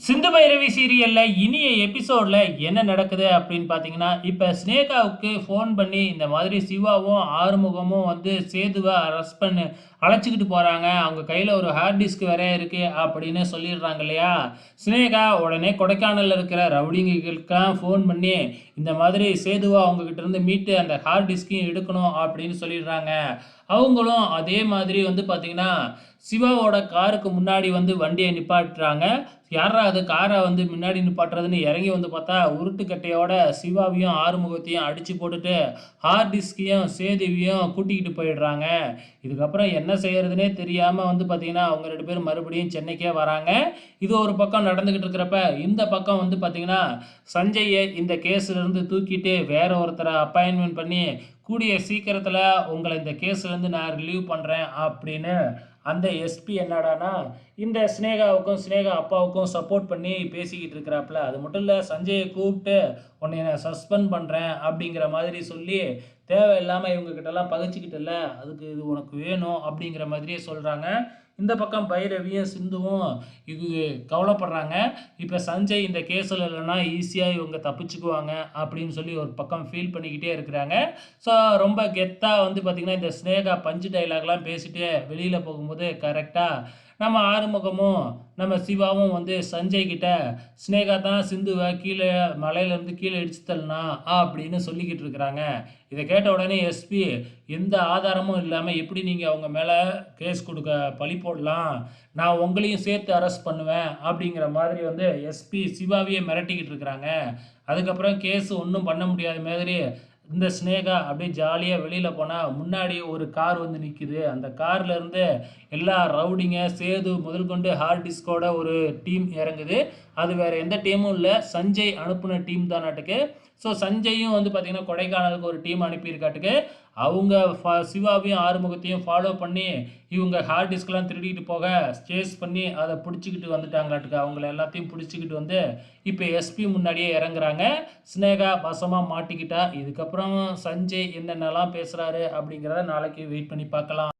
சிந்து பைரவி சீரியலில் இனிய எபிசோடில் என்ன நடக்குது அப்படின்னு பார்த்தீங்கன்னா இப்போ ஸ்னேகாவுக்கு ஃபோன் பண்ணி இந்த மாதிரி சிவாவும் ஆறுமுகமும் வந்து சேதுவை அரெஸ்ட் பண்ணி அழைச்சிக்கிட்டு போகிறாங்க அவங்க கையில் ஒரு ஹார்ட் டிஸ்க் வேற இருக்குது அப்படின்னு சொல்லிடுறாங்க இல்லையா? ஸ்னேகா உடனே கொடைக்கானலில் இருக்கிற ரவுடிங்களுக்கெல்லாம் ஃபோன் பண்ணி இந்த மாதிரி சேதுவா அவங்கக்கிட்ட இருந்து மீட்டு அந்த ஹார்ட் டிஸ்கையும் எடுக்கணும் அப்படின்னு சொல்லிடுறாங்க. அவங்களும் அதே மாதிரி வந்து பார்த்திங்கன்னா சிவாவோட காருக்கு முன்னாடி வந்து வண்டியை நிப்பாட்டுறாங்க. யாரா அது காரை வந்து முன்னாடி நிப்பாட்டுறதுன்னு இறங்கி வந்து பார்த்தா உருட்டுக்கட்டையோட சிவாவையும் ஆறுமுகத்தையும் அடித்து போட்டுட்டு ஹார்ட் டிஸ்கையும் சேதுவையும் கூட்டிக்கிட்டு போயிடுறாங்க. இதுக்கப்புறம் என்ன செய்யறதுனே தெரியாமல் வந்து பார்த்திங்கன்னா அவங்க ரெண்டு பேரும் மறுபடியும் சென்னைக்கே வராங்க. இது ஒரு பக்கம் நடந்துக்கிட்டு இருக்கிறப்ப இந்த பக்கம் வந்து பார்த்திங்கன்னா சஞ்சயை இந்த கேஸ்லேருந்து தூக்கிட்டு வேற ஒருத்தரை அப்பாயின்மெண்ட் பண்ணி கூடிய சீக்கிரத்தில் உங்களை இந்த கேஸ்லேருந்து நான் ரிலீவ் பண்ணுறேன் அப்படின்னு அந்த எஸ்பி என்னடானா இந்த ஸ்னேகாவுக்கும் ஸ்னேகா அப்பாவுக்கும் சப்போர்ட் பண்ணி பேசிக்கிட்டு இருக்கிறாப்புல. அது மட்டும் இல்லை சஞ்சயை கூப்பிட்டு உன்னை நான் சஸ்பெண்ட் பண்ணுறேன் அப்படிங்கிற மாதிரி சொல்லி தேவையில்லாமல் இவங்கக்கிட்டலாம் பகைச்சிக்கிட்டல அதுக்கு இது உனக்கு வேணும் அப்படிங்கிற மாதிரியே சொல்கிறாங்க இந்த பக்கம் பைரவியும் சிந்துவும் இது கவலைப்படுறாங்க. இப்போ சஞ்சய் இந்த கேஸில் இல்லைன்னா ஈஸியாக இவங்க தப்பிச்சுக்குவாங்க அப்படின்னு சொல்லி ஒரு பக்கம் ஃபீல் பண்ணிக்கிட்டே இருக்கிறாங்க. ஸோ ரொம்ப கெத்தாக வந்து பார்த்திங்கன்னா இந்த ஸ்னேகா பஞ்சு டைலாக்லாம் பேசிட்டு வெளியில் போகும்போது கரெக்டாக நம்ம ஆறுமுகமும் நம்ம சிவாவும் வந்து சஞ்சய் கிட்ட ஸ்னேகா தான் சிந்துவை கீழே மலையிலேருந்து கீழே இடிச்சு தள்ளனா அப்படின்னு சொல்லிக்கிட்டு இருக்கிறாங்க. இதை கேட்ட உடனே எஸ்பி எந்த ஆதாரமும் இல்லாமல் எப்படி நீங்கள் அவங்க மேலே கேஸ் கொடுக்க பழி போடலாம்? நான் உங்களையும் சேர்த்து அரெஸ்ட் பண்ணுவேன் அப்படிங்கிற மாதிரி வந்து எஸ்பி சிவாவையே மிரட்டிக்கிட்டு இருக்கிறாங்க. அதுக்கப்புறம் கேஸ் ஒன்றும் பண்ண முடியாத மாதிரி இந்த ஸ்னேகா அப்படியே ஜாலியாக வெளியில் போனால் முன்னாடி ஒரு கார் வந்து நிற்கிது அந்த கார்லேருந்து எல்லா ரவுடிங்க சேது முதல் கொண்டு ஹார்ட் டிஸ்கோட ஒரு டீம் இறங்குது. அது வேறு எந்த டீமும் இல்லை. சஞ்சய் அனுப்புன டீம் தான் நாட்டுக்கு. ஸோ சஞ்சயும் வந்து பார்த்திங்கன்னா கொடைக்கானலுக்கு ஒரு டீம் அனுப்பியிருக்காட்டுக்கு. அவங்க ஃபா சிவாவையும் ஆறுமுகத்தையும் ஃபாலோ பண்ணி இவங்க ஹார்ட் டிஸ்க்லாம் திருடிட்டு போக சேஸ் பண்ணி அதை பிடிச்சிக்கிட்டு வந்துட்டாங்களாட்டுக்கு. அவங்கள எல்லாத்தையும் பிடிச்சிக்கிட்டு வந்து இப்போ எஸ்பி முன்னாடியே இறங்குறாங்க. ஸ்னேகா வசமாக மாட்டிக்கிட்டா இதுக்கப்புறம் சஞ்சய் என்னென்னலாம் பேசுகிறாரு அப்படிங்கிறத நாளைக்கு வெயிட் பண்ணி பார்க்கலாம்.